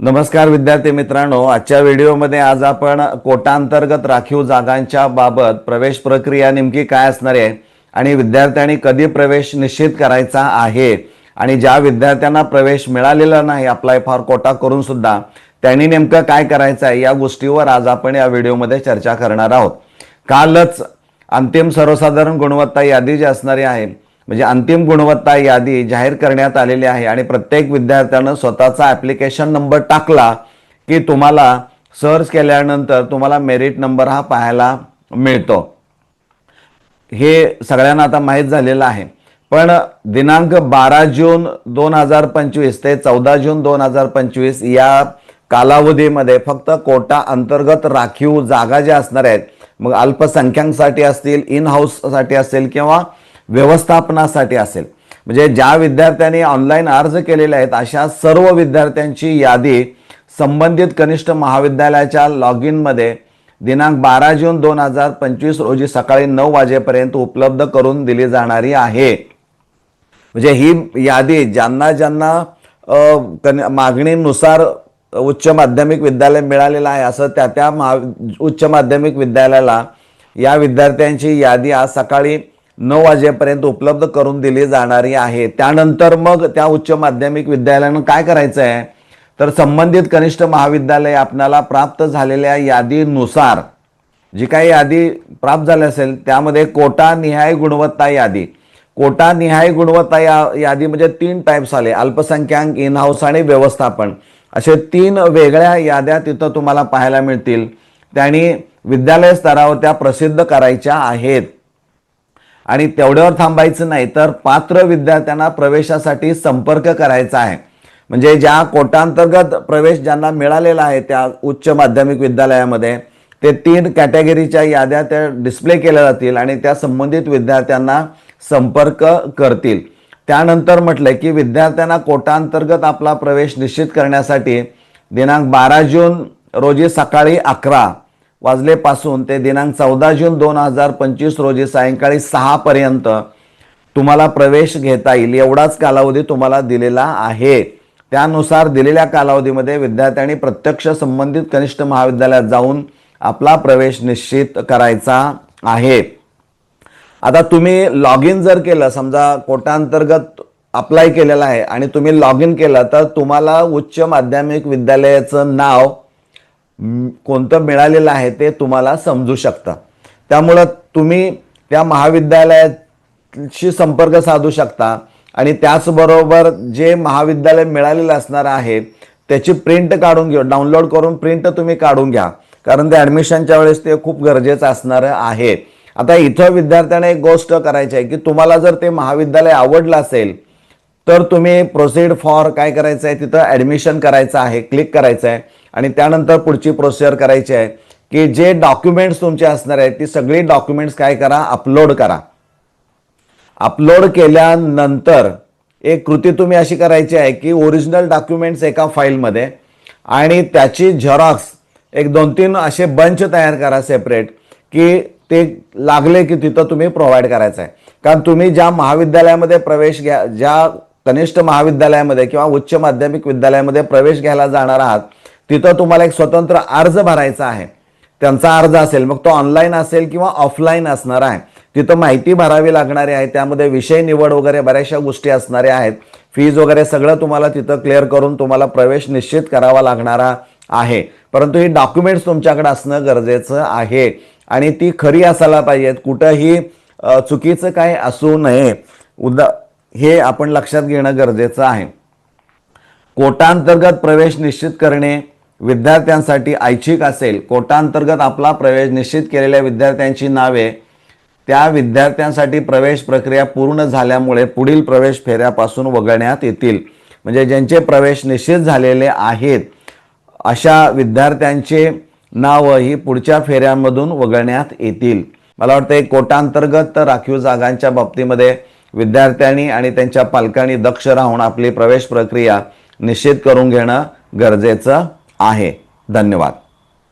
नमस्कार विद्यार्थी मित्रांनो आजच्या व्हिडिओमध्ये आज आपण कोटांतर्गत राखीव जागांच्या बाबत प्रवेश प्रक्रिया नेमकी काय असणार आहे आणि विद्यार्थ्यांनी कधी प्रवेश निश्चित करायचा आहे आणि ज्या विद्यार्थ्यांना प्रवेश मिळालेला नाही अप्लाय फॉर कोटा करून सुद्धा त्यांनी नेमकं काय करायचं आहे या गोष्टीवर आज आपण या व्हिडिओमध्ये चर्चा करणार आहोत. कालच अंतिम सर्वसाधारण गुणवत्ता यादी जी असणारी आहे म्हणजे अंतिम गुणवत्ता यादी जाहीर करण्यात आलेली आहे आणि प्रत्येक विद्यार्थ्यानं स्वतःचा ॲप्लिकेशन नंबर टाकला की तुम्हाला सर्च केल्यानंतर तुम्हाला मेरिट नंबर हा पाहायला मिळतो. हे सगळ्यांना आता माहीत झालेलं आहे. पण दिनांक बारा जून दोन हजार पंचवीस ते चौदा जून दोन हजार पंचवीस या कालावधीमध्ये फक्त कोटा अंतर्गत राखीव जागा ज्या असणार आहेत मग अल्पसंख्याकसाठी असतील इन हाऊससाठी असेल किंवा व्यवस्थापनासाठी असेल. म्हणजे ज्या विद्यार्थ्यांनी ऑनलाईन अर्ज केलेले आहेत अशा सर्व विद्यार्थ्यांची यादी संबंधित कनिष्ठ महाविद्यालयाच्या लॉग इनमध्ये दिनांक बारा जून दोन हजार पंचवीस रोजी सकाळी नऊ वाजेपर्यंत उपलब्ध करून दिली जाणारी आहे. म्हणजे ही यादी ज्यांना ज्यांना मागणीनुसार उच्च माध्यमिक विद्यालय मिळालेलं आहे असं त्या त्या महा उच्च माध्यमिक विद्यालयाला या विद्यार्थ्यांची यादी आज सकाळी नऊ वाजेपर्यंत उपलब्ध करून दिली जाणारी आहे. त्यानंतर मग त्या उच्च माध्यमिक विद्यालयानं काय करायचं आहे तर संबंधित कनिष्ठ महाविद्यालय आपणाला प्राप्त झालेल्या यादीनुसार जी काही यादी प्राप्त झाली असेल त्यामध्ये कोटा निहाय गुणवत्ता यादी. कोटा निहाय गुणवत्ता या यादी म्हणजे तीन टाईप्स आले अल्पसंख्याक इन हाऊस आणि व्यवस्थापन. असे तीन वेगळ्या याद्या तिथं तुम्हाला पाहायला मिळतील. त्यांनी विद्यालय स्तरावर त्या प्रसिद्ध करायच्या आहेत. आणि तेवढ्यावर थांबायचं नाही तर पात्र विद्यार्थ्यांना प्रवेशासाठी संपर्क करायचा आहे. म्हणजे ज्या कोटांतर्गत प्रवेश ज्यांना मिळालेला आहे त्या उच्च माध्यमिक विद्यालयामध्ये ते तीन कॅटेगरीच्या याद्या त्या डिस्प्ले केल्या जातील आणि त्या संबंधित विद्यार्थ्यांना संपर्क करतील. त्यानंतर म्हटलं की विद्यार्थ्यांना कोटांतर्गत आपला प्रवेश निश्चित करण्यासाठी दिनांक बारा जून रोजी सकाळी अकरा वाजलेपासून ते दिनांक चौदा जून दोन हजार पंचवीस रोजी सायंकाळी सहापर्यंत तुम्हाला प्रवेश घेता येईल एवढाच कालावधी तुम्हाला दिलेला आहे. त्यानुसार दिलेल्या कालावधीमध्ये विद्यार्थ्यांनी प्रत्यक्ष संबंधित कनिष्ठ महाविद्यालयात जाऊन आपला प्रवेश निश्चित करायचा आहे. आता तुम्ही लॉग इन जर केलं समजा कोटांतर्गत अप्लाय केलेलं आहे आणि तुम्ही लॉग इन केलं तर तुम्हाला उच्च माध्यमिक विद्यालयाचं नाव कोणतं मिळालेलं आहे ते तुम्हाला समजू शकतं. त्यामुळं तुम्ही त्या महाविद्यालयाशी संपर्क साधू शकता आणि त्याचबरोबर जे महाविद्यालय मिळालेलं असणार आहे त्याची प्रिंट काढून घेऊ डाउनलोड करून प्रिंट तुम्ही काढून घ्या. कारण ते ॲडमिशनच्या वेळेस ते खूप गरजेचं असणार आहे. आता इथं विद्यार्थ्यांना एक गोष्ट करायची आहे की तुम्हाला जर ते महाविद्यालय आवडलं असेल तर तुम्ही प्रोसीड फॉर काय करायचं आहे तिथं ॲडमिशन करायचं आहे क्लिक करायचं आहे. आणि त्यानंतर पुढची प्रोसिजर करायची आहे की जे डॉक्युमेंट्स तुमचे असणार आहेत ती सगळी डॉक्युमेंट्स काय करा अपलोड करा. अपलोड केल्यानंतर एक कृती तुम्ही अशी करायची आहे की ओरिजिनल डॉक्युमेंट्स एका फाईलमध्ये आणि त्याची झेरॉक्स एक दोन तीन असे बंच तयार करा सेपरेट की ते लागले की तिथं तुम्ही प्रोव्हाइड करायचं आहे. कारण तुम्ही ज्या महाविद्यालयामध्ये प्रवेश घ्या ज्या कनिष्ठ महाविद्यालयामध्ये किंवा उच्च माध्यमिक विद्यालयामध्ये प्रवेश घ्यायला जाणार आहात तिथं तुम्हाला एक स्वतंत्र अर्ज भरायचा आहे. त्यांचा अर्ज असेल मग तो ऑनलाईन असेल किंवा ऑफलाईन असणार आहे. तिथं माहिती भरावी लागणारी आहे त्यामध्ये विषय निवड वगैरे बऱ्याचशा गोष्टी असणाऱ्या आहेत. फीज वगैरे सगळं तुम्हाला तिथं क्लिअर करून तुम्हाला प्रवेश निश्चित करावा लागणारा आहे. परंतु ही डॉक्युमेंट्स तुमच्याकडे असणं गरजेचं आहे. आणि ती खरी असायला पाहिजेत कुठंही चुकीचं काय असू नये. उदा हे आपण लक्षात घेणं गरजेचं आहे. कोटांतर्गत प्रवेश निश्चित करणे विद्यार्थ्यांसाठी ऐच्छिक असेल कोटांतर्गत आपला प्रवेश निश्चित केलेल्या विद्यार्थ्यांची नावे त्या विद्यार्थ्यांसाठी प्रवेश प्रक्रिया पूर्ण झाल्यामुळे पुढील प्रवेश फेऱ्यापासून वगळण्यात येतील. म्हणजे ज्यांचे प्रवेश निश्चित झालेले आहेत अशा विद्यार्थ्यांचे नावं ही पुढच्या फेऱ्यांमधून वगळण्यात येतील. मला वाटतं एक कोटांतर्गत राखीव जागांच्या बाबतीमध्ये विद्यार्थ्यांनी आणि त्यांच्या पालकांनी दक्ष राहून आपली प्रवेश प्रक्रिया निश्चित करून घेणं गरजेचं आहे. धन्यवाद.